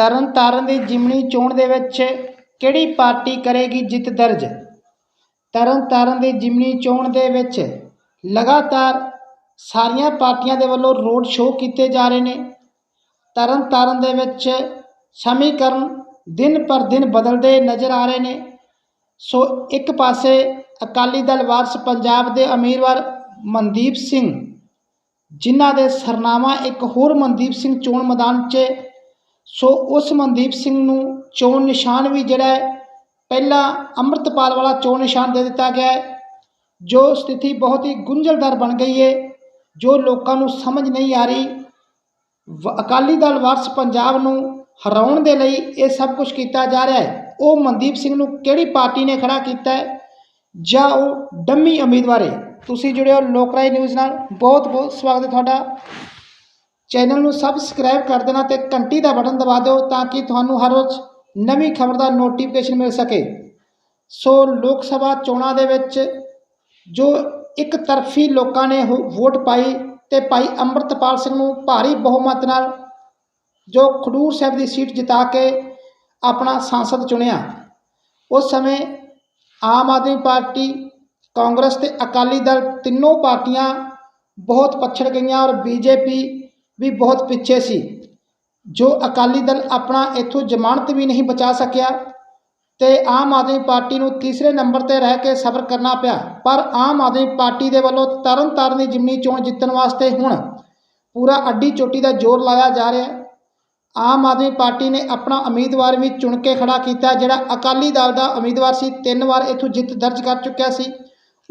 ਤਰਨ ਤਾਰਨ ਦੀ ਜਿਮਣੀ ਚੋਣ ਦੇ ਵਿੱਚ ਕਿਹੜੀ ਪਾਰਟੀ ਕਰੇਗੀ ਜਿੱਤ ਦਰਜ? ਤਰਨ ਤਾਰਨ ਦੀ ਜਿਮਣੀ ਚੋਣ ਦੇ ਵਿੱਚ ਲਗਾਤਾਰ ਸਾਰੀਆਂ ਪਾਰਟੀਆਂ ਦੇ ਵੱਲੋਂ ਰੋਡ ਸ਼ੋਅ ਕੀਤੇ ਜਾ ਰਹੇ ਨੇ। ਤਰਨ ਤਾਰਨ ਦੇ ਵਿੱਚ ਸਮੀਕਰਨ ਦਿਨ ਪਰ ਦਿਨ ਬਦਲਦੇ ਨਜ਼ਰ ਆ ਰਹੇ ਨੇ। ਸੋ ਇੱਕ ਪਾਸੇ ਅਕਾਲੀ ਦਲ ਵਾਰਸ ਪੰਜਾਬ ਦੇ ਉਮੀਦਵਾਰ ਮਨਦੀਪ ਸਿੰਘ, ਜਿਨ੍ਹਾਂ ਦੇ ਸਰਨਾਮਾ ਇੱਕ ਹੋਰ ਮਨਦੀਪ ਸਿੰਘ ਚੋਣ ਮੈਦਾਨ 'ਚ ਸੋ ਉਸ ਮਨਦੀਪ ਸਿੰਘ ਨੂੰ ਚੋਣ ਨਿਸ਼ਾਨ ਵੀ ਜਿਹੜਾ ਹੈ, ਪਹਿਲਾਂ ਅੰਮ੍ਰਿਤਪਾਲ ਵਾਲਾ ਚੋਣ ਨਿਸ਼ਾਨ ਦੇ ਦਿੱਤਾ ਗਿਆ ਹੈ, ਜੋ ਸਥਿਤੀ ਬਹੁਤ ਹੀ ਗੁੰਝਲਦਾਰ ਬਣ ਗਈ ਹੈ, ਜੋ ਲੋਕਾਂ ਨੂੰ ਸਮਝ ਨਹੀਂ ਆ ਰਹੀ। ਵ- ਅਕਾਲੀ ਦਲ ਵਾਰਸ ਪੰਜਾਬ ਨੂੰ ਹਰਾਉਣ ਦੇ ਲਈ ਇਹ ਸਭ ਕੁਝ ਕੀਤਾ ਜਾ ਰਿਹਾ ਹੈ। ਉਹ ਮਨਦੀਪ ਸਿੰਘ ਨੂੰ ਕਿਹੜੀ ਪਾਰਟੀ ਨੇ ਖੜਾ ਕੀਤਾ ਹੈ? ਜਾਂ ਉਹ ਡੰਮੀ ਉਮੀਦਵਾਰ ਹੈ? ਤੁਸੀਂ ਜੁੜਿਓ ਲੋਕ ਰਾਏ ਨਿਊਜ਼ ਨਾਲ। ਬਹੁਤ ਬਹੁਤ ਸਵਾਗਤ ਹੈ ਤੁਹਾਡਾ। ਚੈਨਲ ਨੂੰ ਸਬਸਕ੍ਰਾਈਬ ਕਰ ਦੇਣਾ ਤੇ ਘੰਟੀ ਦਾ ਬਟਨ ਦਬਾ ਦਿਓ ਤਾਂ ਕਿ ਤੁਹਾਨੂੰ ਹਰ ਰੋਜ਼ ਨਵੀਂ ਖਬਰ ਦਾ ਨੋਟੀਫਿਕੇਸ਼ਨ ਮਿਲ ਸਕੇ। ਸੋ ਲੋਕ ਸਭਾ ਚੋਣਾਂ ਦੇ ਵਿੱਚ ਜੋ ਇੱਕ ਤਰਫੀ ਲੋਕਾਂ ਨੇ ਹੋ- ਵੋਟ ਪਾਈ ਤੇ ਭਾਈ ਅੰਮ੍ਰਿਤਪਾਲ ਸਿੰਘ ਨੂੰ ਭਾਰੀ ਬਹੁਮਤ ਨਾਲ ਜੋ ਖਡੂਰ ਸਾਹਿਬ ਦੀ ਸੀਟ ਜਿਤਾ ਕੇ ਆਪਣਾ ਸਾਂਸਦ ਚੁਣਿਆ। ਉਸ ਸਮੇਂ ਆਮ ਆਦਮੀ ਪਾਰਟੀ, ਕਾਂਗਰਸ ਤੇ ਅਕਾਲੀ ਦਲ ਤਿੰਨੋਂ ਪਾਰਟੀਆਂ ਬਹੁਤ ਪਛੜ ਗਈਆਂ ਔਰ ਬੀਜੇਪੀ ਵੀ ਬਹੁਤ ਪਿੱਛੇ ਸੀ। ਜੋ ਅਕਾਲੀ ਦਲ ਆਪਣਾ ਇੱਥੋਂ ਜ਼ਮਾਨਤ ਵੀ ਨਹੀਂ ਬਚਾ ਸਕਿਆ ਤੇ ਆਮ ਆਦਮੀ ਪਾਰਟੀ ਨੂੰ ਤੀਸਰੇ ਨੰਬਰ ਤੇ ਰਹਿ ਕੇ ਸਬਰ ਕਰਨਾ ਪਿਆ। ਪਰ ਆਮ ਆਦਮੀ ਪਾਰਟੀ ਦੇ ਵੱਲੋਂ ਤਰਨ ਤਾਰਨ ਦੀ ਜਿਮਨੀ ਚੋਣ ਜਿੱਤਣ ਵਾਸਤੇ ਹੁਣ ਪੂਰਾ ਅੱਡੀ ਚੋਟੀ ਦਾ ਜ਼ੋਰ ਲਾਇਆ ਜਾ ਰਿਹਾ ਹੈ। ਆਮ ਆਦਮੀ ਪਾਰਟੀ ਨੇ ਆਪਣਾ ਉਮੀਦਵਾਰ ਵੀ ਚੁਣ ਕੇ ਖੜਾ ਕੀਤਾ, ਜਿਹੜਾ ਅਕਾਲੀ ਦਲ ਦਾ ਉਮੀਦਵਾਰ ਸੀ, ਤਿੰਨ ਵਾਰ ਇੱਥੋਂ ਜਿੱਤ ਦਰਜ ਕਰ ਚੁੱਕਿਆ ਸੀ।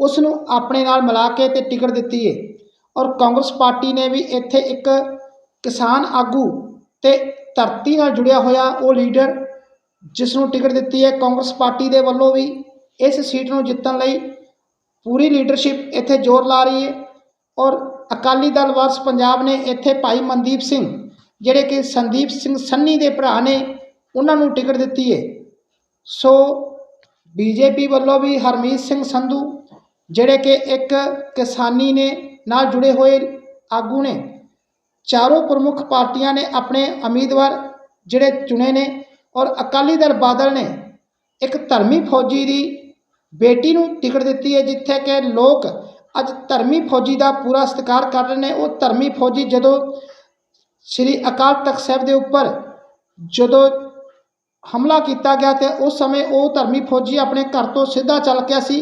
ਉਸ ਨੂੰ ਆਪਣੇ ਨਾਲ ਮਿਲਾ ਕੇ ਤੇ ਟਿਕਟ ਦਿੱਤੀ ਹੈ ਔਰ ਕਾਂਗਰਸ ਪਾਰਟੀ ਨੇ ਵੀ ਇੱਥੇ ਇੱਕ ਕਿਸਾਨ ਆਗੂ ਤੇ ਧਰਤੀ ਨਾਲ ਜੁੜਿਆ ਹੋਇਆ ਉਹ ਲੀਡਰ ਜਿਸ ਨੂੰ ਟਿਕਟ ਦਿੱਤੀ ਹੈ ਕਾਂਗਰਸ ਪਾਰਟੀ ਦੇ ਵੱਲੋਂ ਵੀ, ਇਸ ਸੀਟ ਨੂੰ ਜਿੱਤਣ ਲਈ ਪੂਰੀ ਲੀਡਰਸ਼ਿਪ ਇੱਥੇ ਜ਼ੋਰ ਲਾ ਰਹੀ ਹੈ ਔਰ ਅਕਾਲੀ ਦਲ ਵਾਰਸ ਪੰਜਾਬ ਨੇ ਇੱਥੇ ਭਾਈ ਮਨਦੀਪ ਸਿੰਘ, ਜਿਹੜੇ ਕਿ ਸੰਦੀਪ ਸਿੰਘ ਸੰਨੀ ਦੇ ਭਰਾ ਨੇ, ਉਹਨਾਂ ਨੂੰ ਟਿਕਟ ਦਿੱਤੀ ਹੈ। ਸੋ ਬੀਜੇਪੀ ਵੱਲੋਂ ਵੀ ਹਰਮੀਤ ਸਿੰਘ ਸੰਧੂ, ਜਿਹੜੇ ਕਿ ਇੱਕ ਕਿਸਾਨੀ ਨੇ ਨਾਲ ਜੁੜੇ ਹੋਏ ਆਗੂ ਨੇ ਚਾਰੋਂ ਪ੍ਰਮੁੱਖ ਪਾਰਟੀਆਂ ਨੇ ਆਪਣੇ ਉਮੀਦਵਾਰ ਜਿਹੜੇ ਚੁਣੇ ਨੇ ਔਰ ਅਕਾਲੀ ਦਲ ਬਾਦਲ ਨੇ ਇੱਕ ਧਰਮੀ ਫੌਜੀ ਦੀ ਬੇਟੀ ਨੂੰ ਟਿਕਟ ਦਿੱਤੀ ਹੈ, ਜਿੱਥੇ ਕਿ ਲੋਕ ਅੱਜ ਧਰਮੀ ਫੌਜੀ ਦਾ ਪੂਰਾ ਸਤਿਕਾਰ ਕਰ ਰਹੇ ਨੇ। ਉਹ ਧਰਮੀ ਫੌਜੀ ਜਦੋਂ ਸ੍ਰੀ ਅਕਾਲ ਤਖਤ ਸਾਹਿਬ ਦੇ ਉੱਪਰ ਜਦੋਂ ਹਮਲਾ ਕੀਤਾ ਗਿਆ ਤੇ ਉਸ ਸਮੇਂ ਉਹ ਧਰਮੀ ਫੌਜੀ ਆਪਣੇ ਘਰ ਤੋਂ ਸਿੱਧਾ ਚੱਲ ਗਿਆ ਸੀ।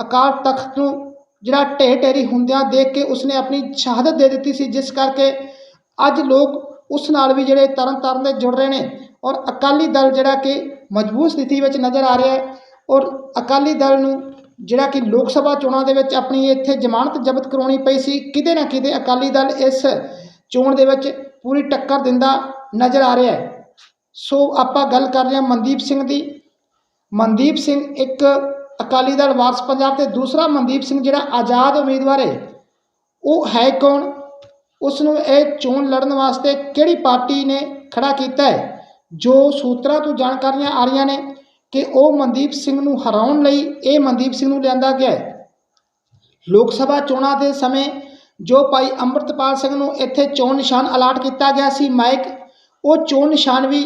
ਅਕਾਲ ਤਖਤ ਨੂੰ ਜਿਹੜਾ ਢਹਿ ਢੇਰੀ ਹੁੰਦਿਆਂ ਦੇਖ ਕੇ ਉਸਨੇ ਆਪਣੀ ਸ਼ਹਾਦਤ ਦੇ ਦਿੱਤੀ ਸੀ, ਜਿਸ ਕਰਕੇ ਅੱਜ ਲੋਕ ਉਸ ਨਾਲ ਵੀ ਜਿਹੜੇ ਤਰਨ ਤਾਰਨ ਦੇ ਜੁੜ ਰਹੇ ਨੇ ਔਰ ਅਕਾਲੀ ਦਲ ਜਿਹੜਾ ਕਿ ਮਜ਼ਬੂਤ ਸਥਿਤੀ ਵਿੱਚ ਨਜ਼ਰ ਆ ਰਿਹਾ ਹੈ ਔਰ ਅਕਾਲੀ ਦਲ ਨੂੰ ਜਿਹੜਾ ਕਿ ਲੋਕ ਸਭਾ ਚੋਣਾਂ ਦੇ ਵਿੱਚ ਆਪਣੀ ਇੱਥੇ ਜ਼ਮਾਨਤ ਜ਼ਬਤ ਕਰਾਉਣੀ ਪਈ ਸੀ, ਕਿਤੇ ਨਾ ਕਿਤੇ ਅਕਾਲੀ ਦਲ ਇਸ ਚੋਣ ਦੇ ਵਿੱਚ ਪੂਰੀ ਟੱਕਰ ਦਿੰਦਾ ਨਜ਼ਰ ਆ ਰਿਹਾ ਹੈ। ਸੋ ਆਪਾਂ ਗੱਲ ਕਰ ਰਹੇ ਹਾਂ ਮਨਦੀਪ ਸਿੰਘ ਦੀ। ਮਨਦੀਪ ਸਿੰਘ ਇੱਕ ਅਕਾਲੀ ਦਲ ਵਾਰਸ ਪੰਜਾਬ ਤੇ ਦੂਸਰਾ ਮਨਦੀਪ ਸਿੰਘ ਜਿਹੜਾ ਆਜ਼ਾਦ ਉਮੀਦਵਾਰ ਹੈ, ਉਹ ਹੈ ਕੌਣ? ਉਸ ਨੂੰ ਇਹ ਚੋਣ ਲੜਨ ਵਾਸਤੇ ਕਿਹੜੀ ਪਾਰਟੀ ਨੇ ਖੜਾ ਕੀਤਾ ਹੈ? ਜੋ ਸੂਤਰਾਂ ਤੋਂ ਜਾਣਕਾਰੀਆਂ ਆ ਰਹੀਆਂ ਨੇ ਕਿ ਉਹ ਮਨਦੀਪ ਸਿੰਘ ਨੂੰ ਹਰਾਉਣ ਲਈ ਇਹ ਮਨਦੀਪ ਸਿੰਘ ਨੂੰ ਲਿਆਂਦਾ ਗਿਆ ਹੈ। ਲੋਕ ਸਭਾ ਚੋਣਾਂ ਦੇ ਸਮੇਂ ਜੋ ਭਾਈ ਅੰਮ੍ਰਿਤਪਾਲ ਸਿੰਘ ਨੂੰ ਇੱਥੇ ਚੋਣ ਨਿਸ਼ਾਨ ਅਲਾਟ ਕੀਤਾ ਗਿਆ ਸੀ ਮਾਈਕ, ਉਹ ਚੋਣ ਨਿਸ਼ਾਨ ਵੀ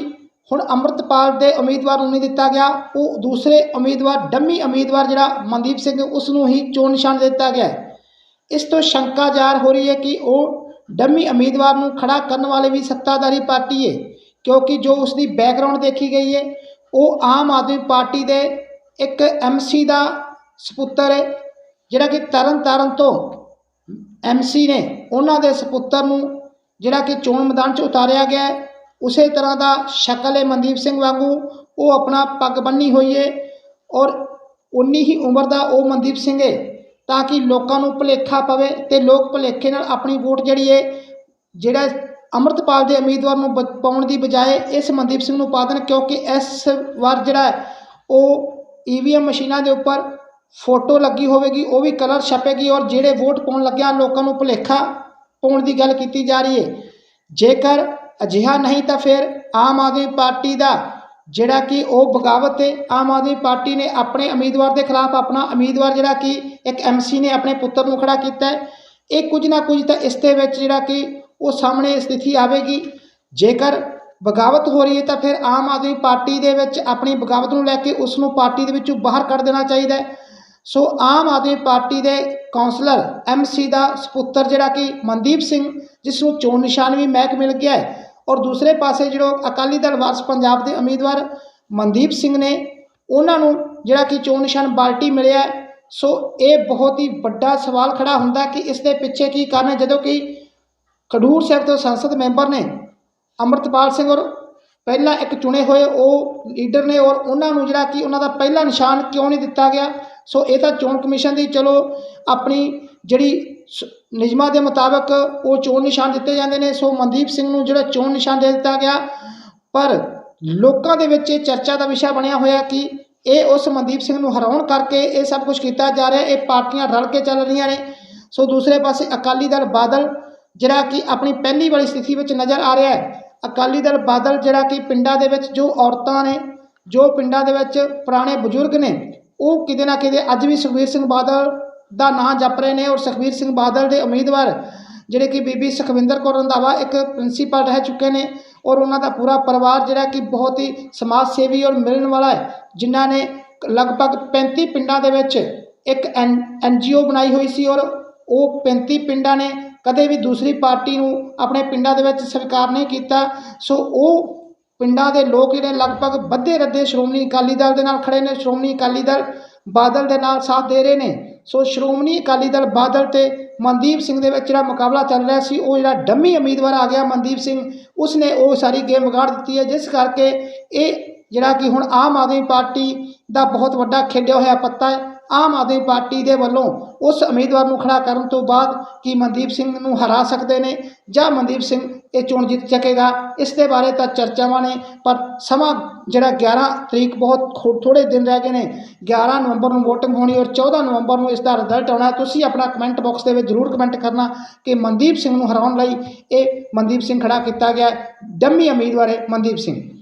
ਹੁਣ ਅੰਮ੍ਰਿਤਪਾਲ ਦੇ ਉਮੀਦਵਾਰ ਨੂੰ ਨਹੀਂ ਦਿੱਤਾ ਗਿਆ, ਉਹ ਦੂਸਰੇ ਉਮੀਦਵਾਰ, ਡੰਮੀ ਉਮੀਦਵਾਰ ਜਿਹੜਾ ਮਨਦੀਪ ਸਿੰਘ ਉਸ ਨੂੰ ਹੀ ਚੋਣ ਨਿਸ਼ਾਨ ਦਿੱਤਾ ਗਿਆ ਇਸ ਤੋਂ ਸ਼ੰਕਾ ਜ਼ਾਹਰ ਹੋ ਰਹੀ ਹੈ ਕਿ ਉਹ ਡੰਮੀ ਉਮੀਦਵਾਰ ਨੂੰ ਖੜਾ ਕਰਨ ਵਾਲੇ ਵੀ ਸੱਤਾਧਾਰੀ ਪਾਰਟੀ ਹੈ ਕਿਉਂਕਿ ਜੋ ਉਸ ਦੀ ਬੈਕਗ੍ਰਾਉਂਡ ਦੇਖੀ ਗਈ ਹੈ ਉਹ ਆਮ ਆਦਮੀ ਪਾਰਟੀ ਦੇ ਇੱਕ ਐਮਸੀ ਦਾ ਸਪੁੱਤਰ ਹੈ ਜਿਹੜਾ ਕਿ ਤਰਨ ਤਾਰਨ ਤੋਂ ਐਮਸੀ ਨੇ, ਉਹਨਾਂ ਦੇ ਸਪੁੱਤਰ ਨੂੰ ਜਿਹੜਾ ਕਿ ਚੋਣ ਮੈਦਾਨ 'ਚ ਉਤਾਰਿਆ ਗਿਆ ਹੈ ਉਸੇ ਤਰ੍ਹਾਂ ਦਾ ਸ਼ਕਲ ਹੈ ਮਨਦੀਪ ਸਿੰਘ ਵਾਂਗੂ, ਉਹ ਆਪਣਾ ਪੱਗ ਬੰਨੀ ਹੋਈ ਹੈ ਔਰ ਉਨੀ ਹੀ ਉਮਰ ਦਾ ਉਹ ਮਨਦੀਪ ਸਿੰਘ ਹੈ ਤਾਂ ਕਿ ਲੋਕਾਂ ਨੂੰ ਭੁਲੇਖਾ ਪਵੇ ਅਤੇ ਲੋਕ ਭੁਲੇਖੇ ਨਾਲ ਆਪਣੀ ਵੋਟ ਜਿਹੜੀ ਹੈ ਜਿਹੜਾ ਅੰਮ੍ਰਿਤਪਾਲ ਦੇ ਉਮੀਦਵਾਰ ਨੂੰ ਬ- ਪਾਉਣ ਦੀ ਬਜਾਏ ਇਸ ਮਨਦੀਪ ਸਿੰਘ ਨੂੰ ਪਾ ਦੇਣ, ਕਿਉਂਕਿ ਇਸ ਵਾਰ ਜਿਹੜਾ ਹੈ, ਉਹ ਈਵੀਐਮ ਮਸ਼ੀਨਾਂ ਦੇ ਉੱਪਰ ਫੋਟੋ ਲੱਗੀ ਹੋਵੇਗੀ, ਉਹ ਵੀ ਕਲਰ ਛਪੇਗੀ ਔਰ ਜਿਹੜੇ ਵੋਟ ਪਾਉਣ ਲੱਗਿਆ, ਲੋਕਾਂ ਨੂੰ ਭੁਲੇਖਾ ਪਾਉਣ ਦੀ ਗੱਲ ਕੀਤੀ ਜਾ ਰਹੀ ਹੈ ਜੇਕਰ ਅਜਿਹਾ ਨਹੀਂ ਤਾਂ ਫਿਰ ਆਮ ਆਦਮੀ ਪਾਰਟੀ ਦਾ ਜਿਹੜਾ ਕਿ ਉਹ ਬਗਾਵਤ ਹੈ ਆਮ ਆਦਮੀ ਪਾਰਟੀ ਨੇ ਆਪਣੇ ਉਮੀਦਵਾਰ ਦੇ ਖਿਲਾਫ ਆਪਣਾ ਉਮੀਦਵਾਰ ਜਿਹੜਾ ਕਿ ਇੱਕ ਐਮਸੀ ਨੇ ਆਪਣੇ ਪੁੱਤਰ ਨੂੰ ਖੜਾ ਕੀਤਾ ਇਹ ਕੁਝ ਨਾ ਕੁਝ ਤਾਂ ਇਸ ਦੇ ਵਿੱਚ ਜਿਹੜਾ ਕਿ ਉਹ ਸਾਹਮਣੇ ਸਥਿਤੀ ਆਵੇਗੀ। ਜੇਕਰ ਬਗਾਵਤ ਹੋ ਰਹੀ ਹੈ ਤਾਂ ਫਿਰ ਆਮ ਆਦਮੀ ਪਾਰਟੀ ਦੇ ਵਿੱਚ ਆਪਣੀ ਬਗਾਵਤ ਨੂੰ ਲੈ ਕੇ ਉਸ ਨੂੰ ਪਾਰਟੀ ਦੇ ਵਿੱਚੋਂ ਬਾਹਰ ਕੱਢ ਦੇਣਾ ਚਾਹੀਦਾ ਸੋ ਆਮ ਆਦਮੀ ਪਾਰਟੀ ਦੇ ਕਾਉਂਸਲਰ ਐਮਸੀ ਦਾ ਸੁਪੁੱਤਰ ਜਿਹੜਾ ਕਿ ਮਨਦੀਪ ਸਿੰਘ, ਜਿਸ ਨੂੰ ਚੋਣ ਨਿਸ਼ਾਨ ਵੀ ਮਹਿਕ ਮਿਲ ਗਿਆ ਹੈ ਔਰ ਦੂਸਰੇ ਪਾਸੇ ਜਿਹੜਾ ਅਕਾਲੀ ਦਲ ਵਾਰਸ ਪੰਜਾਬ ਦੇ ਉਮੀਦਵਾਰ ਮਨਦੀਪ ਸਿੰਘ ਨੇ, ਉਹਨਾਂ ਨੂੰ ਜਿਹੜਾ ਕਿ ਚੋਣ ਨਿਸ਼ਾਨ ਬਾਲਟੀ ਮਿਲਿਆ ਸੋ ਇਹ ਬਹੁਤ ਹੀ ਵੱਡਾ ਸਵਾਲ ਖੜਾ ਹੁੰਦਾ ਕਿ ਇਸ ਦੇ ਪਿੱਛੇ ਕੀ ਕਾਰਨ ਹੈ? ਜਦੋਂ ਕਿ ਖਡੂਰ ਸਾਹਿਬ ਤੋਂ ਸੰਸਦ ਮੈਂਬਰ ਨੇ ਅੰਮ੍ਰਿਤਪਾਲ ਸਿੰਘ ਔਰ ਪਹਿਲਾਂ ਇੱਕ ਚੁਣੇ ਹੋਏ ਉਹ ਲੀਡਰ ਨੇ ਔਰ ਉਹਨਾਂ ਨੂੰ ਜਿਹੜਾ ਕਿ ਉਹਨਾਂ ਦਾ ਪਹਿਲਾ ਨਿਸ਼ਾਨ ਕਿਉਂ ਨਹੀਂ ਦਿੱਤਾ ਗਿਆ? ਸੋ ਇਹ ਤਾਂ ਚੋਣ ਕਮਿਸ਼ਨ ਦੀ ਚਲੋ ਆਪਣੀ ਜਿਹੜੀ ਸ- ਨਿਯਮਾਂ ਦੇ ਮੁਤਾਬਕ ਉਹ ਚੋਣ ਨਿਸ਼ਾਨ ਦਿੱਤੇ ਜਾਂਦੇ ਨੇ, ਸੋ ਮਨਦੀਪ ਸਿੰਘ ਨੂੰ ਜਿਹੜਾ ਚੋਣ ਨਿਸ਼ਾਨ ਦੇ ਦਿੱਤਾ ਗਿਆ। ਪਰ ਲੋਕਾਂ ਦੇ ਵਿੱਚ ਇਹ ਚਰਚਾ ਦਾ ਵਿਸ਼ਾ ਬਣਿਆ ਹੋਇਆ ਕਿ ਇਹ ਉਸ ਮਨਦੀਪ ਸਿੰਘ ਨੂੰ ਹਰਾਉਣ ਕਰਕੇ ਇਹ ਸਭ ਕੁਝ ਕੀਤਾ ਜਾ ਰਿਹਾ, ਇਹ ਪਾਰਟੀਆਂ ਰਲ ਕੇ ਚੱਲ ਰਹੀਆਂ ਨੇ। ਸੋ ਦੂਸਰੇ ਪਾਸੇ ਅਕਾਲੀ ਦਲ ਬਾਦਲ, ਜਿਹੜਾ ਕਿ ਆਪਣੀ ਪਹਿਲੀ ਵਾਲੀ ਸਥਿਤੀ ਵਿੱਚ ਨਜ਼ਰ ਆ ਰਿਹਾ ਹੈ, ਅਕਾਲੀ ਦਲ ਬਾਦਲ ਜਿਹੜਾ ਕਿ ਪਿੰਡਾਂ ਦੇ ਵਿੱਚ ਜੋ ਔਰਤਾਂ ਨੇ, ਜੋ ਪਿੰਡਾਂ ਦੇ ਵਿੱਚ ਪੁਰਾਣੇ ਬਜ਼ੁਰਗ ਨੇ, ਉਹ ਕਿਤੇ ਨਾ ਕਿਤੇ ਅੱਜ ਵੀ ਸੁਖਬੀਰ ਸਿੰਘ ਬਾਦਲ ਦਾ ਨਾਂ ਜਪ ਰਹੇ ਨੇ ਔਰ ਸੁਖਬੀਰ ਸਿੰਘ ਬਾਦਲ ਦੇ ਉਮੀਦਵਾਰ, ਜਿਹੜੇ ਕਿ ਬੀਬੀ ਸੁਖਵਿੰਦਰ ਕੌਰ ਰੰਧਾਵਾ ਇੱਕ ਪ੍ਰਿੰਸੀਪਲ ਰਹਿ ਚੁੱਕੇ ਨੇ ਔਰ ਉਹਨਾਂ ਦਾ ਪੂਰਾ ਪਰਿਵਾਰ ਜਿਹੜਾ ਕਿ ਬਹੁਤ ਹੀ ਸਮਾਜ ਸੇਵੀ ਔਰ ਮਿਲਣ ਵਾਲਾ ਹੈ, ਜਿਨ੍ਹਾਂ ਨੇ ਲਗਭਗ 35 ਪਿੰਡਾਂ ਦੇ ਵਿੱਚ ਇੱਕ ਐਨ ਜੀ ਓ ਬਣਾਈ ਹੋਈ ਸੀ ਔਰ ਉਹ 35 ਪਿੰਡਾਂ ਨੇ ਕਦੇ ਵੀ ਦੂਸਰੀ ਪਾਰਟੀ ਨੂੰ ਆਪਣੇ ਪਿੰਡਾਂ ਦੇ ਵਿੱਚ ਸਵੀਕਾਰ ਨਹੀਂ ਕੀਤਾ। ਸੋ ਉਹ ਪਿੰਡਾਂ ਦੇ ਲੋਕ ਜਿਹੜੇ ਲਗਭਗ ਵੱਧੇ ਰੱਦੇ ਸ਼੍ਰੋਮਣੀ ਅਕਾਲੀ ਦਲ ਦੇ ਨਾਲ ਖੜੇ ਨੇ, ਸ਼੍ਰੋਮਣੀ ਅਕਾਲੀ ਦਲ ਬਾਦਲ ਦੇ ਨਾਲ ਸਾਥ ਦੇ ਰਹੇ ਨੇ। ਸੋ ਸ਼੍ਰੋਮਣੀ ਅਕਾਲੀ ਦਲ ਬਾਦਲ ਤੇ ਮਨਦੀਪ ਸਿੰਘ ਦੇ ਵਿੱਚ ਜਿਹੜਾ ਮੁਕਾਬਲਾ ਚੱਲ ਰਿਹਾ ਸੀ, ਉਹ ਜਿਹੜਾ ਡੰਮੀ ਉਮੀਦਵਾਰ ਆ ਗਿਆ ਮਨਦੀਪ ਸਿੰਘ, ਉਸਨੇ ਉਹ ਸਾਰੀ ਗੇਮ ਵਿਗਾੜ ਦਿੱਤੀ ਹੈ, ਜਿਸ ਕਰਕੇ ਇਹ ਜਿਹੜਾ ਕਿ ਹੁਣ ਆਮ ਆਦਮੀ ਪਾਰਟੀ ਦਾ ਬਹੁਤ ਵੱਡਾ ਖੇਡਿਆ ਹੋਇਆ ਪੱਤਾ ਹੈ। ਆਮ ਆਦਮੀ ਪਾਰਟੀ ਦੇ ਵੱਲੋਂ ਉਸ ਉਮੀਦਵਾਰ ਨੂੰ ਖੜਾ ਕਰਨ ਤੋਂ ਬਾਅਦ ਕੀ ਮਨਦੀਪ ਸਿੰਘ ਨੂੰ ਹਰਾ ਸਕਦੇ ਨੇ ਜਾਂ ਮਨਦੀਪ ਸਿੰਘ ਇਹ ਚੋਣ ਜਿੱਤ ਸਕੇਗਾ। ਇਸ ਦੇ ਬਾਰੇ ਤਾਂ ਚਰਚਾਵਾਂ ਨੇ, ਪਰ ਸਮਾਂ ਜਿਹੜਾ 11 ਤਰੀਕ ਬਹੁਤ ਥੋੜੇ ਦਿਨ ਰਹਿ ਗਏ ਨੇ। 11 ਨਵੰਬਰ ਨੂੰ VOTING ਹੋਣੀ ਔਰ 14 ਨਵੰਬਰ ਨੂੰ ਇਸ ਦਾ ਰਿਜ਼ਲਟ ਆਉਣਾ। ਤੁਸੀਂ ਆਪਣਾ ਕਮੈਂਟ ਬਾਕਸ ਦੇ ਵਿੱਚ ਜ਼ਰੂਰ ਕਮੈਂਟ ਕਰਨਾ ਕਿ ਮਨਦੀਪ ਸਿੰਘ ਨੂੰ ਹਰਾਉਣ ਲਈ ਇਹ ਮਨਦੀਪ ਸਿੰਘ ਖੜਾ ਕੀਤਾ ਗਿਆ। ਡੰਮੀ ਉਮੀਦਵਾਰ ਹੈ ਮਨਦੀਪ ਸਿੰਘ।